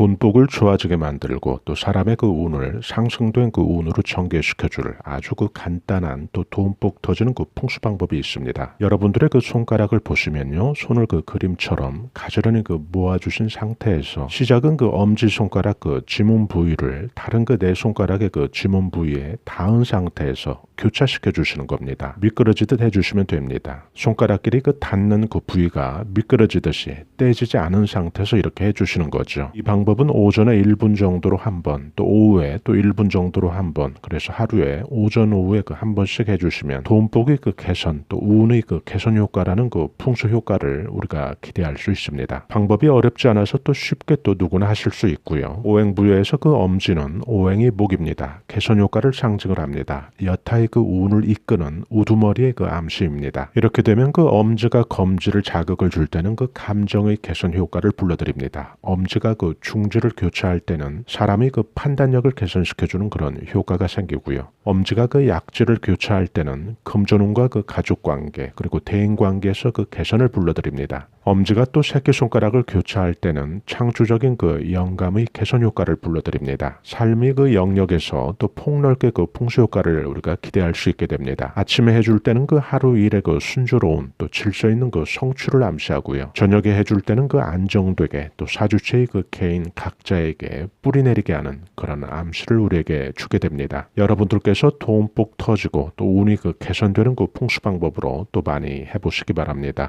돈복을 좋아지게 만들고 또 사람의 그 운을 상승된 그 운으로 전개시켜줄 아주 그 간단한 또 돈복 터지는 그 풍수 방법이 있습니다. 여러분들의 그 손가락을 보시면요. 손을 그 그림처럼 가지런히 그 모아주신 상태에서 시작은 그 엄지 손가락 그 지문 부위를 다른 그네 손가락의 그 지문 부위에 닿은 상태에서 교차시켜 주시는 겁니다. 미끄러지듯 해주시면 됩니다. 손가락끼리 그 닿는 그 부위가 미끄러지듯이 떼지지 않은 상태에서 이렇게 해주시는 거죠. 이 방법 은 오전에 1분 정도로 한 번, 또 오후에 또 1분 정도로 한 번, 그래서 하루에 오전 오후에 그 한 번씩 해주시면 돈복의 그 개선, 또 운의 그 개선 효과라는 그 풍수 효과를 우리가 기대할 수 있습니다. 방법이 어렵지 않아서 또 쉽게 또 누구나 하실 수 있고요. 오행부여에서 그 엄지는 오행이 목입니다. 개선 효과를 상징을 합니다. 여타의 그 운을 이끄는 우두머리의 그 암시입니다. 이렇게 되면 그 엄지가 검지를 자극을 줄 때는 그 감정의 개선 효과를 불러드립니다. 엄지가 그 중 지를 교차할 때는 사람이 그 판단력을 개선시켜주는 그런 효과가 생기고요. 엄지가 그 약지를 교차할 때는 금전운과 그 가족 관계 그리고 대인 관계에서 그 개선을 불러드립니다. 엄지가 또 새끼손가락을 교차할 때는 창조적인 그 영감의 개선 효과를 불러드립니다. 삶의 그 영역에서 또 폭넓게 그 풍수 효과를 우리가 기대할 수 있게 됩니다. 아침에 해줄 때는 그 하루 일의 그 순조로운 또 질서 있는 그 성취를 암시하고요. 저녁에 해줄 때는 그 안정되게 또 사주체의 그 개인 각자에게 뿌리 내리게 하는 그런 암시를 우리에게 주게 됩니다. 여러분들께서 돈복 터지고 또 운이 그 개선되는 그 풍수 방법으로 또 많이 해보시기 바랍니다.